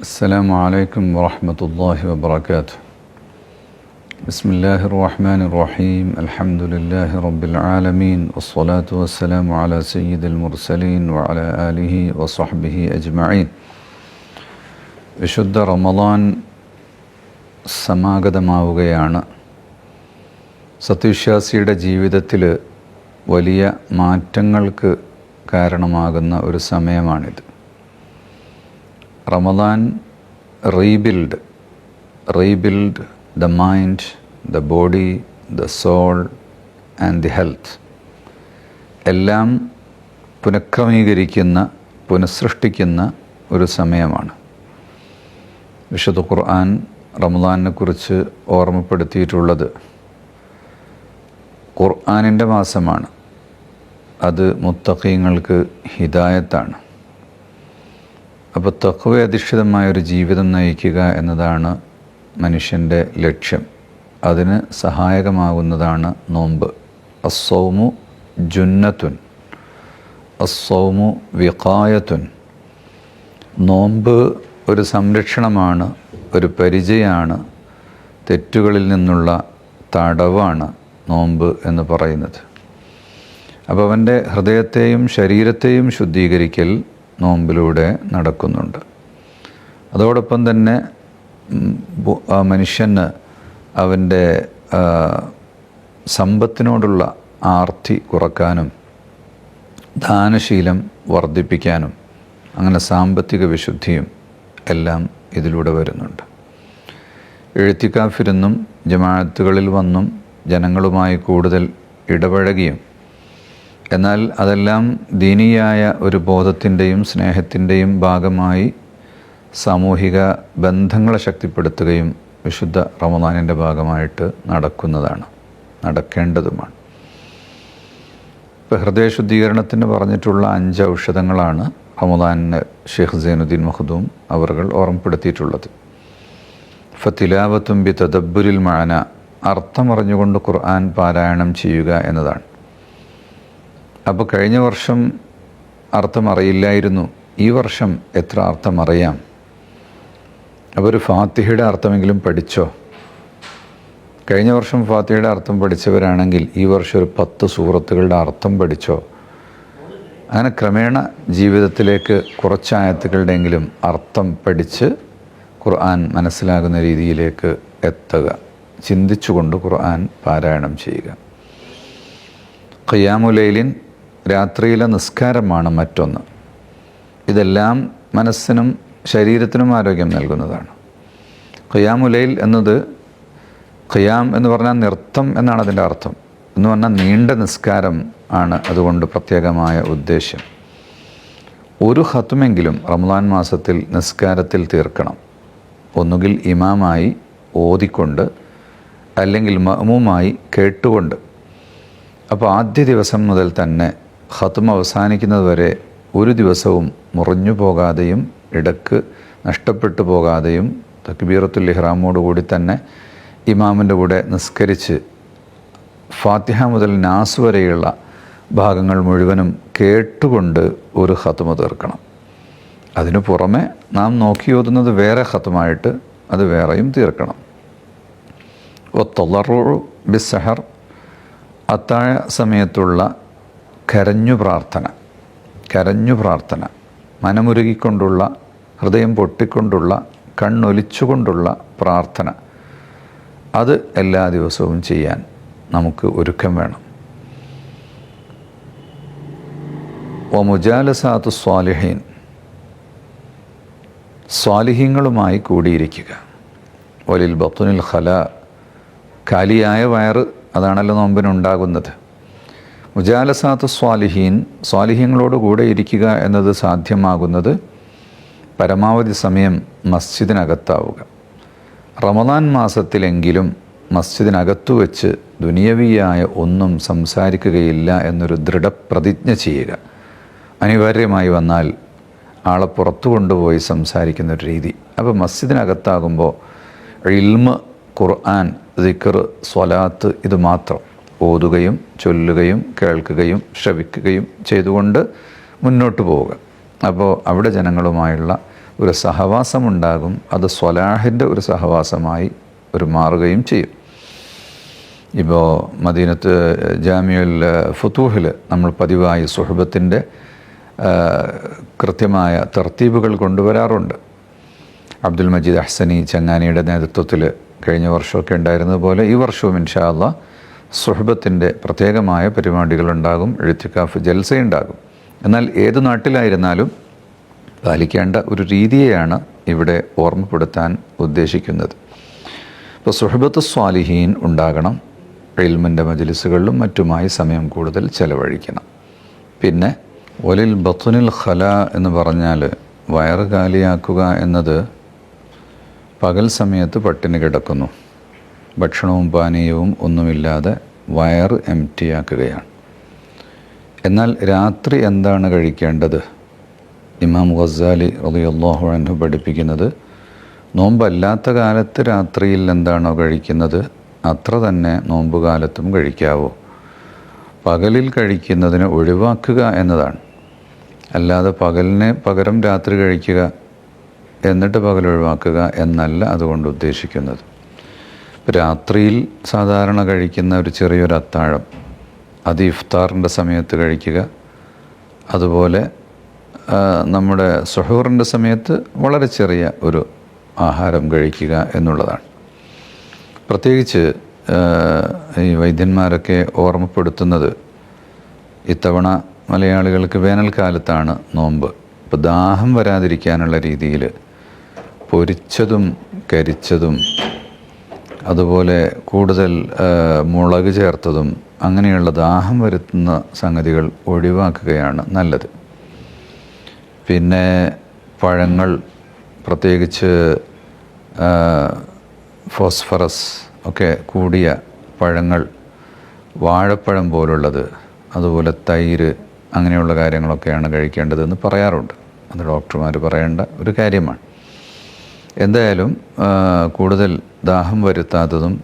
السلام عليكم ورحمة الله وبركاته بسم الله الرحمن الرحيم الحمد لله رب العالمين والصلاة والسلام على سيد المرسلين وعلى آله وصحبه أجمعين വിശുദ്ധ റമദാൻ സമാഗതമാവുകയാണ് സത്യവിശ്വാസിയുടെ ജീവിതത്തിൽ വലിയ മാറ്റങ്ങൾക്ക് കാരണമാകുന്ന ഒരു സമയമാണിത് Ramadan rebuild rebuild the mind the body the soul and the health. എല്ലാം പുനഃക്രമീകരിക്കുന്ന പുനഃസൃഷ്ടിക്കുന്ന ഒരു സമയമാണ്. വിശുദ്ധ ഖുർആൻ റമദാനെ കുറിച്ച് ഓർമ്മപ്പെടുത്തിയിട്ടുള്ളത് ഖുർആാനിന്റെ മാസമാണ്. അത് മുത്തഖീങ്ങൾക്ക് ഹിദായത്താണ്. അപ്പോൾ തക്കവ അധിഷ്ഠിതമായൊരു ജീവിതം നയിക്കുക എന്നതാണ് മനുഷ്യന്റെ ലക്ഷ്യം. അതിന് സഹായകമാകുന്നതാണ് നോമ്പ്. അസൗമു ജുന്നത്തുൻ. അസൗമു വിഖായത്തുൻ. നോമ്പ് ഒരു സംരക്ഷണമാണ് ഒരു പരിചയമാണ് തെറ്റുകളിൽ നിന്നുള്ള തടവാണ് നോമ്പ് എന്ന് പറയുന്നത്. അപ്പോൾ അവന്റെ ഹൃദയത്തെയും ശരീരത്തെയും ശുദ്ധീകരിക്കൽ നോമ്പിലൂടെ നടക്കുന്നുണ്ട്. അതോടൊപ്പം തന്നെ മനുഷ്യന് അവന്റെ സമ്പത്തിനോടുള്ള ആർത്തി കുറക്കാനും ദാനശീലം വർദ്ധിപ്പിക്കാനും അങ്ങനെ സാമ്പത്തിക വിശുദ്ധിയും എല്ലാം ഇതിലൂടെ വരുന്നുണ്ട്. എഴുത്തിക്കാഫിരുന്നും ജമാഅത്തുകളിൽ വന്നും ജനങ്ങളുമായി കൂടുതൽ ഇടപഴകിയും എന്നാൽ അതെല്ലാം ദീനീയായ ഒരു ബോധത്തിന്റെയും സ്നേഹത്തിന്റെയും ഭാഗമായി സാമൂഹിക ബന്ധങ്ങളെ ശക്തിപ്പെടുത്തുകയും വിശുദ്ധ റമദാനിന്റെ ഭാഗമായിട്ട് നടക്കുന്നതാണ് നടക്കേണ്ടതുമാണ്. ഇപ്പോൾ ഹൃദയശുദ്ധീകരണത്തിന് പറഞ്ഞിട്ടുള്ള അഞ്ച് ഔഷധങ്ങളാണ് റമദാനിന് ഷെയ്ഖ് സൈനുദ്ദീൻ മഹദൂം അവർകൾ ഓർമ്മപ്പെടുത്തിയിട്ടുള്ളത്. ഫത്തിലാവത്തും ബി തദബ്ബുരിൽ മാന അർത്ഥമറിഞ്ഞുകൊണ്ട് ഖുർആൻ പാരായണം ചെയ്യുക എന്നതാണ്. അപ്പോൾ കഴിഞ്ഞ വർഷം അർത്ഥം അറിയില്ലായിരുന്നു. ഈ വർഷം എത്ര അർത്ഥം അറിയാം? അപ്പോൾ ഒരു ഫാത്തിഹയുടെ അർത്ഥമെങ്കിലും പഠിച്ചോ? കഴിഞ്ഞ വർഷം ഫാത്തിഹയുടെ അർത്ഥം പഠിച്ചവരാണെങ്കിൽ ഈ വർഷം ഒരു പത്ത് സൂറത്തുകളുടെ അർത്ഥം പഠിച്ചോ? അങ്ങനെ ക്രമേണ ജീവിതത്തിലേക്ക് കുറച്ച് ആയത്തുകളുടെയെങ്കിലും അർത്ഥം പഠിച്ച് ഖുർആൻ മനസ്സിലാകുന്ന രീതിയിലേക്ക് എത്തുക. ചിന്തിച്ചുകൊണ്ട് ഖുർആൻ പാരായണം ചെയ്യുക. ഖിയാമുലൈലിൻ രാത്രിയിലെ നിസ്കാരമാണ് മറ്റൊന്ന്. ഇതെല്ലാം മനസ്സിനും ശരീരത്തിനും ആരോഗ്യം നൽകുന്നതാണ്. ഖിയാമുലയിൽ എന്നത് ഖിയാം എന്ന് പറഞ്ഞാൽ നൃത്തം എന്നാണ് അതിന്റെ അർത്ഥം. എന്ന് പറഞ്ഞാൽ നീണ്ട നിസ്കാരം ആണ് അതുകൊണ്ട് പ്രത്യേകമായ ഉദ്ദേശ്യം. ഒരു ഹത്തുമെങ്കിലും റമദാൻ മാസത്തിൽ നിസ്കാരത്തിൽ തീർക്കണം. ഒന്നുകിൽ ഇമാമായി ഓതിക്കൊണ്ട് അല്ലെങ്കിൽ മമുമായി കേട്ടുകൊണ്ട്. അപ്പോൾ ആദ്യ ദിവസം മുതൽ തന്നെ ഹത്തും അവസാനിക്കുന്നത് വരെ ഒരു ദിവസവും മുറിഞ്ഞു പോകാതെയും ഇടയ്ക്ക് നഷ്ടപ്പെട്ടു പോകാതെയും തക്ബീറത്തുൽ ഇഹ്റാമോട് കൂടി തന്നെ ഇമാമിന്റെ കൂടെ നിസ്കരിച്ച് ഫാത്തിഹ മുതൽ നാസ് വരെയുള്ള ഭാഗങ്ങൾ മുഴുവനും കേട്ടുകൊണ്ട് ഒരു ഹത്തുമ തീർക്കണം. അതിനു പുറമെ നാം നോക്കി ഓതുന്നത് വേറെ ഹത്തുമായിട്ട് അത് വേറെയും തീർക്കണം. ഒത്തൊള്ളറു ബിസഹർ അത്താഴ സമയത്തുള്ള കരഞ്ഞു പ്രാർത്ഥന കരഞ്ഞു പ്രാർത്ഥന. മനമുരുകിക്കൊണ്ടുള്ള ഹൃദയം പൊട്ടിക്കൊണ്ടുള്ള കണ്ണൊലിച്ചുകൊണ്ടുള്ള പ്രാർത്ഥന. അത് എല്ലാ ദിവസവും ചെയ്യാൻ നമുക്ക് ഒരുക്കം വേണം. ഒ മുജാലസാത്ത് സ്വാലിഹീൻ. സ്വാലിഹീങ്ങളുമായി കൂടിയിരിക്കുക. ഒലിൽ ബത്തുനിൽ ഖല. കാലിയായ വയറ് അതാണല്ലോ നോമ്പിനുണ്ടാകുന്നത്. മുജാലസാത്ത് സ്വാലിഹീൻ സ്വാലിഹീങ്ങളോട് കൂടെ ഇരിക്കുക എന്നത് സാധ്യമാകുന്നത് പരമാവധി സമയം മസ്ജിദിനകത്താവുക. റമദാൻ മാസത്തിലെങ്കിലും മസ്ജിദിനകത്തു വെച്ച് ദുനിയവിയായ ഒന്നും സംസാരിക്കുകയില്ല എന്നൊരു ദൃഢപ്രതിജ്ഞ ചെയ്യുക. അനിവാര്യമായി വന്നാൽ ആളെ പുറത്തു കൊണ്ടുപോയി സംസാരിക്കുന്ന ഒരു രീതി. അപ്പോൾ മസ്ജിദിനകത്താകുമ്പോൾ ഇൽമ് ഖുർആൻ ദിക്കർ സ്വലാത്ത് ഇത് മാത്രം. ഓതുകയും ചൊല്ലുകയും കേൾക്കുകയും ശ്രവിക്കുകയും ചെയ്തുകൊണ്ട് മുന്നോട്ട് പോവുക. അപ്പോൾ അവിടെ ജനങ്ങളുമായുള്ള ഒരു സഹവാസമുണ്ടാകും. അത് സ്വലാഹിന്റെ ഒരു സഹവാസമായി ഒരു മാറുകയും ചെയ്യും. ഇപ്പോൾ മദീനത്ത് ജാമ്യൽ ഫുത്തൂഹിൽ നമ്മൾ പതിവായി സുഹബത്തിന്റെ കൃത്യമായ തർത്തീബുകൾ കൊണ്ടുവരാറുണ്ട്. അബ്ദുൽ മജീദ് അഹ്സനി ചങ്ങാനിയുടെ നേതൃത്വത്തിൽ കഴിഞ്ഞ വർഷമൊക്കെ ഉണ്ടായിരുന്നതുപോലെ ഈ വർഷവും ഇൻഷാ അള്ളാ സുഹബത്തിന്റെ പ്രത്യേകമായ പരിപാടികളുണ്ടാകും എഴുത്തിക്കാഫ് ജൽസയുണ്ടാകും. എന്നാൽ ഏത് നാട്ടിലായിരുന്നാലും പാലിക്കേണ്ട ഒരു രീതിയെയാണ് ഇവിടെ ഓർമ്മപ്പെടുത്താൻ ഉദ്ദേശിക്കുന്നത്. ഇപ്പോൾ സുഹബത്ത് സ്വാലിഹീൻ ഉണ്ടാകണം ഇൽമിന്റെ മജലിസുകളിലും മറ്റുമായി സമയം കൂടുതൽ ചെലവഴിക്കണം. പിന്നെ ഒലിൽ ബത്തുനിൽ ഖല എന്ന് പറഞ്ഞാൽ വയറ് കാലിയാക്കുക എന്നത് പകൽ സമയത്ത് പട്ടിണി കിടക്കുന്നു. ഭക്ഷണവും പാനീയവും ഒന്നുമില്ലാതെ വയറ് എം ആക്കുകയാണ്. എന്നാൽ രാത്രി എന്താണ് കഴിക്കേണ്ടത്? ഇമാം ഗസാലി റളിയല്ലാഹു അൻഹു പഠിപ്പിക്കുന്നത് നോമ്പല്ലാത്ത കാലത്ത് രാത്രിയിൽ എന്താണോ കഴിക്കുന്നത് അത്ര തന്നെ നോമ്പ് കാലത്തും കഴിക്കാവൂ. പകലിൽ കഴിക്കുന്നതിനെ ഒഴിവാക്കുക എന്നതാണ്. അല്ലാതെ പകലിനെ പകരം രാത്രി കഴിക്കുക എന്നിട്ട് പകൽ ഒഴിവാക്കുക എന്നല്ല അതുകൊണ്ട് ഉദ്ദേശിക്കുന്നത്. രാത്രിയിൽ സാധാരണ കഴിക്കുന്ന ഒരു ചെറിയൊരു അത്താഴം. അത് ഇഫ്താറിന്റെ സമയത്ത് കഴിക്കുക. അതുപോലെ നമ്മുടെ സുഹൂറിന്റെ സമയത്ത് വളരെ ചെറിയ ഒരു ആഹാരം കഴിക്കുക എന്നുള്ളതാണ്. പ്രത്യേകിച്ച് ഈ വൈദ്യന്മാരൊക്കെ ഓർമ്മപ്പെടുത്തുന്നത് ഇത്തവണ മലയാളികൾക്ക് വേനൽക്കാലത്താണ് നോമ്പ്. ഇപ്പോൾ ദാഹം വരാതിരിക്കാനുള്ള രീതിയിൽ പൊരിച്ചതും കരിച്ചതും അതുപോലെ കൂടുതൽ മുളക് ചേർത്തതും അങ്ങനെയുള്ള ദാഹം വരുത്തുന്ന സംഗതികൾ ഒഴിവാക്കുകയാണ് നല്ലത്. പിന്നെ പഴങ്ങൾ പ്രത്യേകിച്ച് ഫോസ്ഫറസ് ഒക്കെ കൂടിയ പഴങ്ങൾ വാഴപ്പഴം പോലുള്ളത് അതുപോലെ തൈര് അങ്ങനെയുള്ള കാര്യങ്ങളൊക്കെയാണ് കഴിക്കേണ്ടതെന്ന് പറയാറുണ്ട്. അത് ഡോക്ടർമാർ പറയേണ്ട ഒരു കാര്യമാണ്. എന്തായാലും കൂടുതൽ ദാഹം വരുത്താത്തതും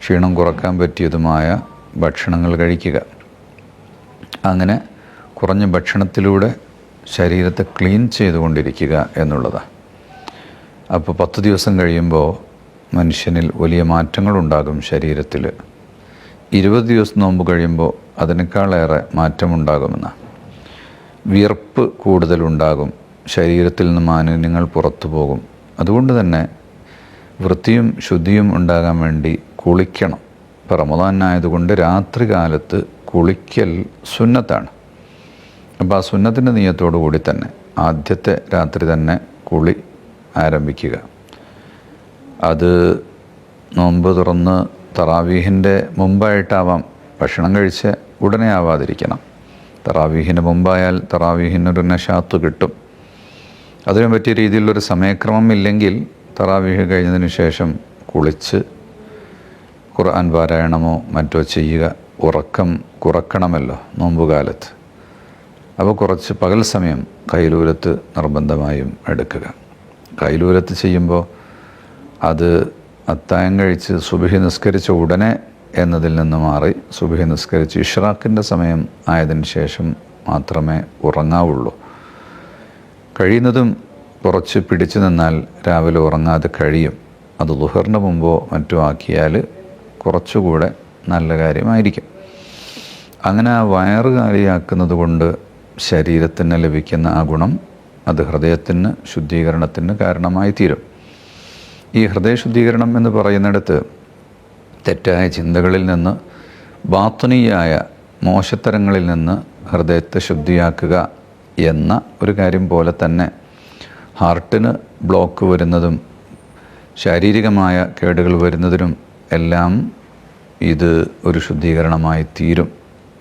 ക്ഷീണം കുറയ്ക്കാൻ പറ്റിയതുമായ ഭക്ഷണങ്ങൾ കഴിക്കുക. അങ്ങനെ കുറഞ്ഞ ഭക്ഷണത്തിലൂടെ ശരീരത്തെ ക്ലീൻ ചെയ്തുകൊണ്ടിരിക്കുക എന്നുള്ളതാണ് അപ്പോൾ പത്ത് ദിവസം കഴിയുമ്പോൾ മനുഷ്യനിൽ വലിയ മാറ്റങ്ങളുണ്ടാകും ശരീരത്തിൽ. ഇരുപത് ദിവസം നോമ്പ് കഴിയുമ്പോൾ അതിനേക്കാളേറെ മാറ്റമുണ്ടാകുമെന്ന്. വിയർപ്പ് കൂടുതലുണ്ടാകും. ശരീരത്തിൽ നിന്ന് മാലിന്യങ്ങൾ പുറത്തു പോകും. അതുകൊണ്ട് തന്നെ വൃത്തിയും ശുദ്ധിയും ഉണ്ടാകാൻ വേണ്ടി കുളിക്കണം. ഇപ്പോൾ റമദാനായതുകൊണ്ട് രാത്രി കാലത്ത് കുളിക്കൽ സുന്നത്താണ്. അപ്പോൾ ആ സുന്നത്തിന്റെ നീയത്തോടു കൂടി തന്നെ ആദ്യത്തെ രാത്രി തന്നെ കുളി ആരംഭിക്കുക. അത് നോമ്പ് തുറന്ന് തറാവീഹിന്റെ മുമ്പായിട്ടാവാം ഭക്ഷണം കഴിച്ച് ഉടനെ ആവാതിരിക്കണം. തറാവീഹിന് മുമ്പായാൽ തറാവീഹിനൊരു നഷാത്ത് കിട്ടും. അതിനു പറ്റിയ രീതിയിലുള്ളൊരു സമയക്രമം ഇല്ലെങ്കിൽ തറാവീഹ് കഴിഞ്ഞതിന് ശേഷം കുളിച്ച് ഖുർആൻ പാരായണമോ മറ്റോ ചെയ്യുക ഉറക്കം കുറക്കണമല്ലോ നോമ്പുകാലത്ത്. അപ്പോൾ കുറച്ച് പകൽ സമയം കൈലൂരത്ത് നിർബന്ധമായും എടുക്കുക. കൈലൂരത്ത് ചെയ്യുമ്പോൾ അത് അത്തായം കഴിച്ച് സുബിഹി നിസ്കരിച്ച ഉടനെ എന്നതിൽ നിന്ന് മാറി സുബിഹി നിസ്കരിച്ച് ഇഷ്റാഖിന്റെ സമയം ആയതിനു ശേഷം മാത്രമേ ഉറങ്ങാവുള്ളൂ. കഴിയുന്നതും കുറച്ച് പിടിച്ചു നിന്നാൽ രാവിലെ ഉറങ്ങാതെ കഴിയും. അത് ലുഹറിന് മുമ്പോ മറ്റോ ആക്കിയാൽ കുറച്ചുകൂടെ നല്ല കാര്യമായിരിക്കും. അങ്ങനെ ആ വയറ് കാലിയാക്കുന്നത് കൊണ്ട് ശരീരത്തിന് ലഭിക്കുന്ന ആ ഗുണം അത് ഹൃദയത്തിന് ശുദ്ധീകരണത്തിന് കാരണമായി തീരും ഈ ഹൃദയ ശുദ്ധീകരണം എന്ന് പറയുന്നിടത്ത് തെറ്റായ ചിന്തകളിൽ നിന്ന് ബാത്തുനീയായ മോശത്തരങ്ങളിൽ നിന്ന് ഹൃദയത്തെ ശുദ്ധിയാക്കുക എന്ന ഒരു കാര്യം പോലെ തന്നെ ഹാർട്ടിന് ബ്ലോക്ക് വരുന്നതും ശാരീരികമായ കേടുകൾ വരുന്നതിനും എല്ലാം ഇത് ഒരു ശുദ്ധീകരണമായി തീരും.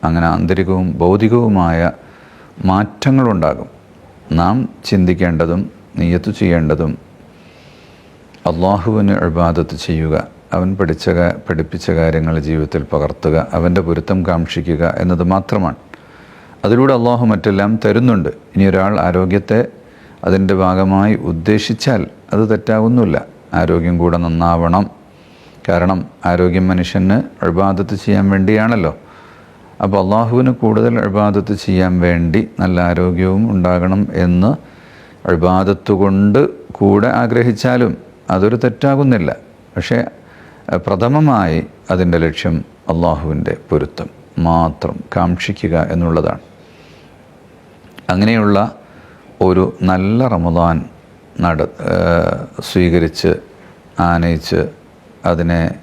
അങ്ങനെ ആന്തരികവും ഭൗതികവുമായ മാറ്റങ്ങളുണ്ടാകും. നാം ചിന്തിക്കേണ്ടതും നീയത്ത് ചെയ്യേണ്ടതും അള്ളാഹുവിന് അഴിബാദത്ത് ചെയ്യുക അവൻ പഠിച്ച പഠിപ്പിച്ച കാര്യങ്ങൾ ജീവിതത്തിൽ പകർത്തുക അവന്റെ പൊരുത്തം കാക്ഷിക്കുക എന്നത് മാത്രമാണ്. അതിലൂടെ അള്ളാഹു മറ്റെല്ലാം തരുന്നുണ്ട്. ഇനി ഒരാൾ ആരോഗ്യത്തെ അതിന്റെ ഭാഗമായി ഉദ്ദേശിച്ചാൽ അത് തെറ്റാവുന്നില്ല. ആരോഗ്യം കൂടെ നന്നാവണം. കാരണം ആരോഗ്യം മനുഷ്യന് അഴിബാദത്ത് ചെയ്യാൻ വേണ്ടിയാണല്ലോ. അപ്പോൾ അള്ളാഹുവിന് കൂടുതൽ അഴിബാദത്ത് ചെയ്യാൻ വേണ്ടി നല്ല ആരോഗ്യവും ഉണ്ടാകണം എന്ന് അഴിബാദത്ത് കൊണ്ട് കൂടെ ആഗ്രഹിച്ചാലും അതൊരു തെറ്റാകുന്നില്ല. പക്ഷേ പ്രഥമമായി അതിന്റെ ലക്ഷ്യം അള്ളാഹുവിന്റെ പൊരുത്തം മാത്രം കാക്ഷിക്കുക എന്നുള്ളതാണ്. അങ്ങനെയുള്ള ഒരു നല്ല റമദാൻ നട സ്വീകരിച്ച് ആനയിച്ച് അതിനെ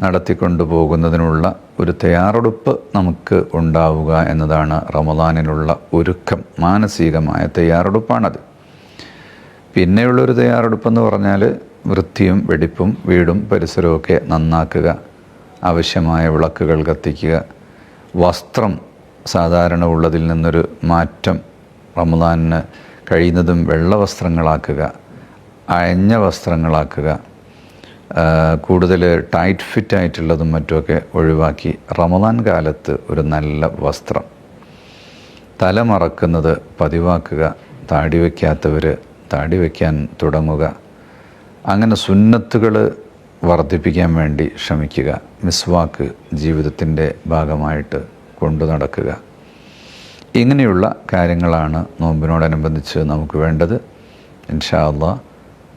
നടത്തിക്കൊണ്ടു പോകുന്നതിനുള്ള ഒരു തയ്യാറെടുപ്പ് നമുക്ക് ഉണ്ടാവുക എന്നതാണ് റമദാനിലുള്ള ഒരുക്കം മാനസികമായ തയ്യാറെടുപ്പാണത്. പിന്നെയുള്ളൊരു തയ്യാറെടുപ്പെന്ന് പറഞ്ഞാൽ വൃത്തിയും വെടിപ്പും വീടും പരിസരമൊക്കെ നന്നാക്കുക ആവശ്യമായ വിളക്കുകൾ കത്തിക്കുക വസ്ത്രം സാധാരണ ഉള്ളതിൽ നിന്നൊരു മാറ്റം റമദാനിന് കഴിയുന്നതും വെള്ള വസ്ത്രങ്ങളാക്കുക അയഞ്ഞ വസ്ത്രങ്ങളാക്കുക കൂടുതൽ ടൈറ്റ് ഫിറ്റ് ആയിട്ടുള്ളതും മറ്റുമൊക്കെ ഒഴിവാക്കി റമദാൻ കാലത്ത് ഒരു നല്ല വസ്ത്രം. തല മറക്കുന്നത് പതിവാക്കുക താടി വയ്ക്കാത്തവർ താടി വയ്ക്കാൻ തുടങ്ങുക. അങ്ങനെ സുന്നത്തുകൾ വർദ്ധിപ്പിക്കാൻ വേണ്ടി ശ്രമിക്കുക. മിസ്വാക്ക് ജീവിതത്തിന്റെ ഭാഗമായിട്ട് കൊണ്ടു നടക്കുക. ഇങ്ങനെയുള്ള കാര്യങ്ങളാണ് നോമ്പിനോടനുബന്ധിച്ച് നമുക്ക് വേണ്ടത്. ഇൻഷാല്ല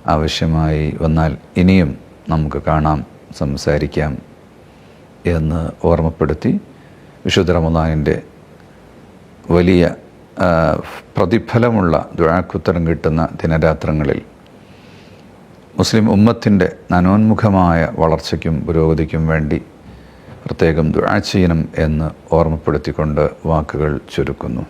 ആവശ്യമായി വന്നാൽ ഇനിയും നമുക്ക് കാണാം സംസാരിക്കാം എന്ന് ഓർമ്മപ്പെടുത്തി വിശുദ്ധ റമദാനിന്റെ വലിയ പ്രതിഫലമുള്ള ദുഴാക്കുത്തരം കിട്ടുന്ന ദിനരാത്രങ്ങളിൽ മുസ്ലിം ഉമ്മത്തിന്റെ നനോന്മുഖമായ വളർച്ചയ്ക്കും പുരോഗതിക്കും വേണ്ടി പ്രത്യേകം ചെയ്യണം എന്ന് ഓർമ്മപ്പെടുത്തിക്കൊണ്ട് വാക്കുകൾ ചുരുക്കുന്നു.